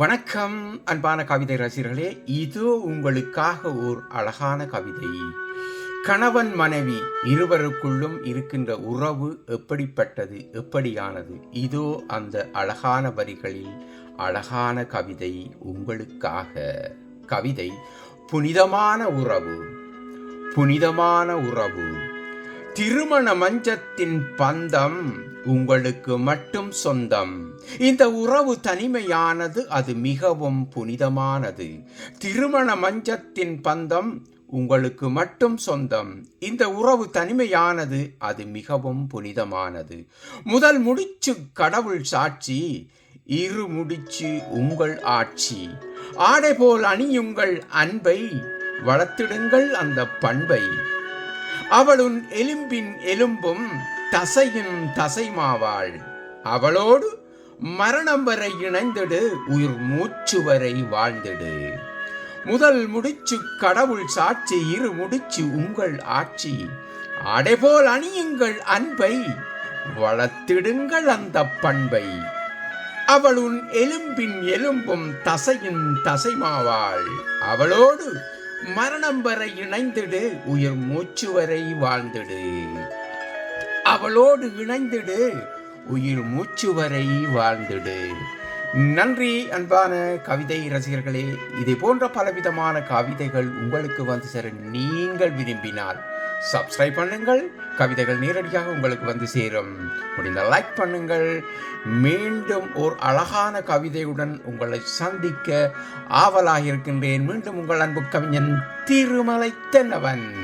வணக்கம் அன்பான கவிதை ரசிகர்களே. இதோ உங்களுக்காக ஓர் அழகான கவிதை. கணவன் மனைவி இருவருக்குள்ளும் இருக்கின்ற உறவு எப்படிப்பட்டது எப்படியானது? இதோ அந்த அழகான வரிகளில் அழகான கவிதை உங்களுக்காக. கவிதை புனிதமான உறவு. புனிதமான உறவு. திருமண மஞ்சத்தின் பந்தம் உங்களுக்கு மட்டும் சொந்தம். இந்த உறவு தனிமையானது அது மிகவும் புனிதமானது. திருமண மஞ்சத்தின் பந்தம் உங்களுக்கு மட்டும் சொந்தம். இந்த உறவு தனிமையானது அது மிகவும் புனிதமானது. முதல் முடிச்சு கடவுள் சாட்சி இரு முடிச்சு உங்கள் ஆட்சி. ஆடை போல் அணியுங்கள் அன்பை வளர்த்திடுங்கள் அந்த பண்பை. அவளுன் எலும்பின் எலும்பும் தசையின் தசைமாவாள். அவளோடு மரணம் வரை இணைந்திடு உயிர் மூச்சு வரை வாழ்ந்திடு. முதல் முடிச்சு கடவுள் சாட்சி இரு முடிச்சு உங்கள் ஆட்சி. அடைபோல் அணியுங்கள் அன்பை வளர்த்திடுங்கள் அந்த பண்பை. அவளுன் எலும்பின் எலும்பும் தசையின் தசைமாவாள். அவளோடு மரணம் வரை இணைந்திடு உயிர் மூச்சு வரை வாழ்ந்திடு. அவளோடு இணைந்திடு உயிர் மூச்சு வரை வாழ்ந்திடு. நன்றி அன்பான கவிதை ரசிகர்களே. இதே போன்ற பலவிதமான கவிதைகள் உங்களுக்கு வந்து சேர நீங்கள் விரும்பினால் சப்ஸ்கிரைப் பண்ணுங்கள். கவிதைகள் நேரடியாக உங்களுக்கு வந்து சேரும். முடிந்த லைக் பண்ணுங்கள். மீண்டும் ஓர் அழகான கவிதையுடன் உங்களை சந்திக்க ஆவலாக இருக்கின்றேன். மீண்டும் உங்கள் அன்பு கவிஞன் திருமலை தென்னவன்.